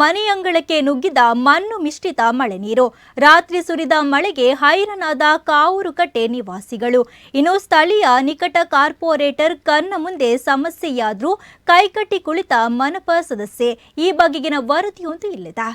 ಮನೆಯಂಗಳಕ್ಕೆ ನುಗ್ಗಿದ ಮಣ್ಣು ಮಿಶ್ರಿತ ಮಳೆ ನೀರು. ರಾತ್ರಿ ಸುರಿದ ಮಳೆಗೆ ಹೈರನಾದ ಕಾವೂರುಕಟ್ಟೆ ನಿವಾಸಿಗಳು. ಇನ್ನು ಸ್ಥಳೀಯ ನಿಕಟ ಕಾರ್ಪೊರೇಟರ್ ಕನ್ನ ಮುಂದೆ ಸಮಸ್ಯೆಯಾದರೂ ಕೈಕಟ್ಟಿ ಕುಳಿತ ಮನಪ ಸದಸ್ಯೆ. ಈ ಬಗೆಗಿನ ವರದಿಯೊಂದು ಇಲ್ಲಿದೆ.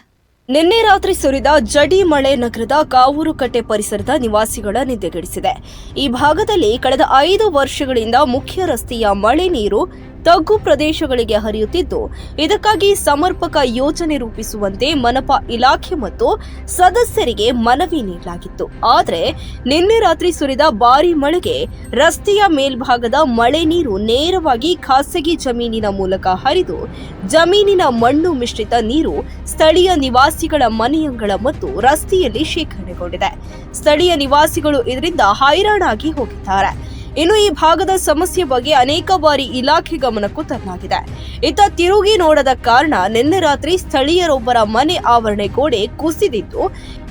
ನಿನ್ನೆ ರಾತ್ರಿ ಸುರಿದ ಜಡಿ ಮಳೆ ನಗರದ ಕಾವೂರು ಕಟ್ಟೆ ಪರಿಸರದ ನಿವಾಸಿಗಳ ನಿದ್ದೆಗೆಡಿಸಿದೆ ಈ ಭಾಗದಲ್ಲಿ ಕಳೆದ ಐದು ವರ್ಷಗಳಿಂದ ಮುಖ್ಯ ರಸ್ತೆಯ ಮಳೆ ನೀರು ತಗ್ಗು ಪ್ರದೇಶಗಳಿಗೆ ಹರಿಯುತ್ತಿದ್ದು, ಇದಕ್ಕಾಗಿ ಸಮರ್ಪಕ ಯೋಜನೆ ರೂಪಿಸುವಂತೆ ಮನಪಾ ಇಲಾಖೆ ಮತ್ತು ಸದಸ್ಯರಿಗೆ ಮನವಿ ನೀಡಲಾಗಿತ್ತು. ಆದರೆ, ನಿನ್ನೆ ರಾತ್ರಿ ಸುರಿದ ಭಾರೀ ಮಳೆಗೆ ರಸ್ತೆಯ ಮೇಲ್ಭಾಗದ ಮಳೆ ನೀರು ನೇರವಾಗಿ ಖಾಸಗಿ ಜಮೀನಿನ ಮೂಲಕ ಹರಿದು, ಜಮೀನಿನ ಮಣ್ಣು ಮಿಶ್ರಿತ ನೀರು ಸ್ಥಳೀಯ ನಿವಾಸಿಗಳ ಮನೆಯಂಗಳ ಮತ್ತು ರಸ್ತೆಯಲ್ಲಿ ಶೇಖರಣೆಗೊಂಡಿದೆ. ಸ್ಥಳೀಯ ನಿವಾಸಿಗಳು ಇದರಿಂದ ಹೈರಾಣಾಗಿ ಹೋಗಿದ್ದಾರೆ. ಇನ್ನು ಈ ಭಾಗದ ಸಮಸ್ಯೆ ಬಗ್ಗೆ ಅನೇಕ ಬಾರಿ ಇಲಾಖೆ ಗಮನಕ್ಕೂ ತರಲಾಗಿದೆ. ಇತ್ತ ತಿರುಗಿ ನೋಡದ ಕಾರಣ ನಿನ್ನೆ ರಾತ್ರಿ ಸ್ಥಳೀಯರೊಬ್ಬರ ಮನೆ ಆವರಣೆ ಗೋಡೆ ಕುಸಿದಿದ್ದು,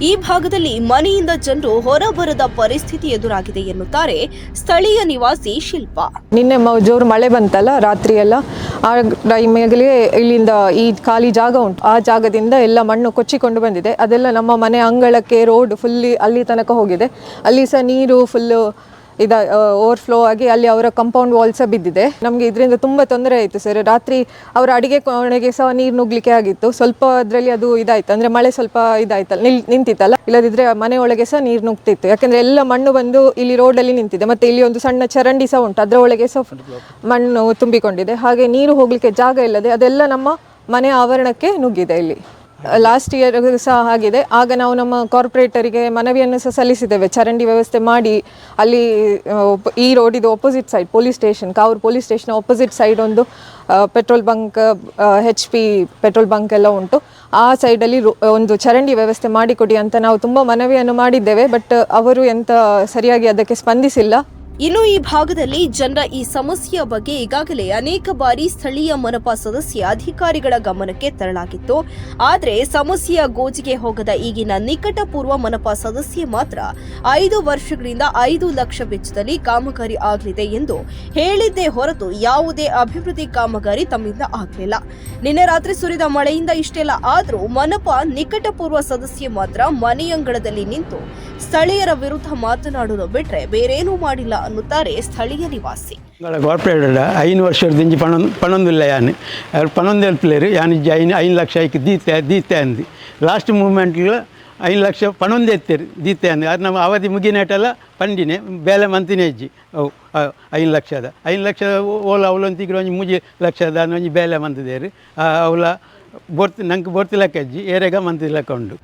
ಈ ಭಾಗದಲ್ಲಿ ಮನೆಯಿಂದ ಜನರು ಹೊರಬರದ ಪರಿಸ್ಥಿತಿ ಎದುರಾಗಿದೆ ಎನ್ನುತ್ತಾರೆ ಸ್ಥಳೀಯ ನಿವಾಸಿ ಶಿಲ್ಪ. ನಿನ್ನೆ ಜೋರು ಮಳೆ ಬಂತಲ್ಲ ರಾತ್ರಿ ಎಲ್ಲ. ಆ ಟೈಮಲ್ಲಿ ಇಲ್ಲಿಂದ ಈ ಖಾಲಿ ಜಾಗ ಉಂಟು. ಆ ಜಾಗದಿಂದ ಎಲ್ಲ ಮಣ್ಣು ಕೊಚ್ಚಿಕೊಂಡು ಬಂದಿದೆ. ಅದೆಲ್ಲ ನಮ್ಮ ಮನೆ ಅಂಗಳಕ್ಕೆ ರೋಡ್ ಫುಲ್ಲಿ ಅಲ್ಲಿ ತನಕ ಹೋಗಿದೆ. ಅಲ್ಲಿ ಸಹ ನೀರು ಫುಲ್ಲು ಇದ ಓವರ್ಫ್ಲೋ ಆಗಿ ಅಲ್ಲಿ ಅವರ ಕಂಪೌಂಡ್ ವಾಲ್ ಬಿದ್ದಿದೆ. ನಮಗೆ ಇದರಿಂದ ತುಂಬ ತೊಂದರೆ ಆಯಿತು ಸರ್ ರಾತ್ರಿ ಅವರ ಅಡಿಗೆ ಕೋಣೆಗೆ ಸಹ ನೀರು ನುಗ್ಲಿಕ್ಕೆ ಆಗಿತ್ತು. ಸ್ವಲ್ಪ ಅದರಲ್ಲಿ ಅದು ಇದಾಯ್ತು. ಅಂದರೆ ಮಳೆ ಸ್ವಲ್ಪ ಇದಾಯ್ತಲ್ಲ, ನಿಲ್, ನಿಂತಿತ್ತಲ್ಲ? ಇಲ್ಲದಿದ್ರೆ ಮನೆ ಸಹ ನೀರು ನುಗ್ತಿತ್ತು. ಯಾಕಂದರೆ ಎಲ್ಲ ಮಣ್ಣು ಬಂದು ಇಲ್ಲಿ ರೋಡಲ್ಲಿ ನಿಂತಿದೆ. ಮತ್ತು ಇಲ್ಲಿ ಒಂದು ಸಣ್ಣ ಚರಂಡಿ ಸಹ ಉಂಟು. ಅದರ ಒಳಗೆ ಸಹ ಮಣ್ಣು ತುಂಬಿಕೊಂಡಿದೆ. ಹಾಗೆ ನೀರು ಹೋಗಲಿಕ್ಕೆ ಜಾಗ ಇಲ್ಲದೆ ಅದೆಲ್ಲ ನಮ್ಮ ಮನೆ ಆವರಣಕ್ಕೆ ನುಗ್ಗಿದೆ ಇಲ್ಲಿ. ಲಾಸ್ಟ್ ಇಯರ್ ಸಹ ಆಗಿದೆ. ಆಗ ನಾವು ನಮ್ಮ ಕಾರ್ಪೊರೇಟರಿಗೆ ಮನವಿಯನ್ನು ಸಹ ಸಲ್ಲಿಸಿದ್ದೇವೆ. ಚರಂಡಿ ವ್ಯವಸ್ಥೆ ಮಾಡಿ ಅಲ್ಲಿ ಈ ರೋಡಿದು opposite side police station Kavoor police station opposite side ಒಂದು petrol bunk H P petrol bunk ಎಲ್ಲ ಉಂಟು. ಆ ಸೈಡಲ್ಲಿ ಒಂದು ಚರಂಡಿ ವ್ಯವಸ್ಥೆ ಮಾಡಿಕೊಡಿ ಅಂತ ನಾವು ತುಂಬ ಮನವಿಯನ್ನು ಮಾಡಿದ್ದೇವೆ. ಬಟ್ ಅವರು ಎಂತ ಸರಿಯಾಗಿ ಅದಕ್ಕೆ ಸ್ಪಂದಿಸಿಲ್ಲ. ಇನ್ನು ಈ ಭಾಗದಲ್ಲಿ ಜನರ ಈ ಸಮಸ್ಯೆಯ ಬಗ್ಗೆ ಈಗಾಗಲೇ ಅನೇಕ ಬಾರಿ ಸ್ಥಳೀಯ ಮನಪಾ ಸದಸ್ಯ ಅಧಿಕಾರಿಗಳ ಗಮನಕ್ಕೆ ತರಲಾಗಿತ್ತು. ಆದರೆ ಸಮಸ್ಯೆಯ ಗೋಜಿಗೆ ಹೋಗದ ಈಗಿನ ನಿಕಟಪೂರ್ವ ಮನಪಾ ಸದಸ್ಯೆ ಮಾತ್ರ ಐದು ವರ್ಷಗಳಿಂದ ಐದು ಲಕ್ಷ ವೆಚ್ಚದಲ್ಲಿ ಕಾಮಗಾರಿ ಆಗಲಿದೆ ಎಂದು ಹೇಳಿದ್ದೇ ಹೊರತು ಯಾವುದೇ ಅಭಿವೃದ್ಧಿ ಕಾಮಗಾರಿ ತಮ್ಮಿಂದ ಆಗಲಿಲ್ಲ. ನಿನ್ನೆ ರಾತ್ರಿ ಸುರಿದ ಮಳೆಯಿಂದ ಇಷ್ಟೆಲ್ಲ ಆದರೂ ಮನಪಾ ನಿಕಟಪೂರ್ವ ಸದಸ್ಯೆ ಮಾತ್ರ ಮನೆಯಂಗಳದಲ್ಲಿ ನಿಂತು ಸ್ಥಳೀಯರ ವಿರುದ್ಧ ಮಾತನಾಡಲು ಬಿಟ್ಟರೆ ಬೇರೇನೂ ಮಾಡಿಲ್ಲ ಅನ್ನುತ್ತಾರೆ ಸ್ಥಳೀಯ ನಿವಾಸಿ. ಐನು ಪಣ ಪಣೊಂದಿಲ್ಲ ಯಾನು. ಪಣೊಂದು ಹೆಲ್ಪ್ಲೇರು ಯಾನು ಐನು ಐನು ಲಕ್ಷ ಐಕ್ ದೀತೆ ದೀತೆ ಅಂದು. ಲಾಸ್ಟ್ ಮೂಮೆಂಟ್ಲು ಐನು ಲಕ್ಷ ಪಣೊಂದು ಎತ್ತೇರು ದೀತೆ ಅಂದು. ಅದು ನಮ್ಮ ಅವಧಿ ಮುಗಿನೇಟೆಲ್ಲ ಪಂಡಿನೆ, ಬೇಲೆ ಮಂತಿನ ಹೆಜ್ಜಿ ಅವು ಐನು ಲಕ್ಷದ. ಐನು ಲಕ್ಷ ಓಲ ಅವಲೊಂತಿಗೆ ಒಂಜಿ ಮೂಜಿ ಲಕ್ಷದ ಒಂಜಿ ಬೇಲೆ ಮಂತಿದೇರು ಅವಳ ಬೋರ್ತಿ ನಂಗೆ ಬೋರ್ತಿ ಲೆಕ್ಕ ಇಜ್ಜಿ ಏರೆಗ ಮಂತಿ ಲೆಕ್ಕ ಉಂಡು.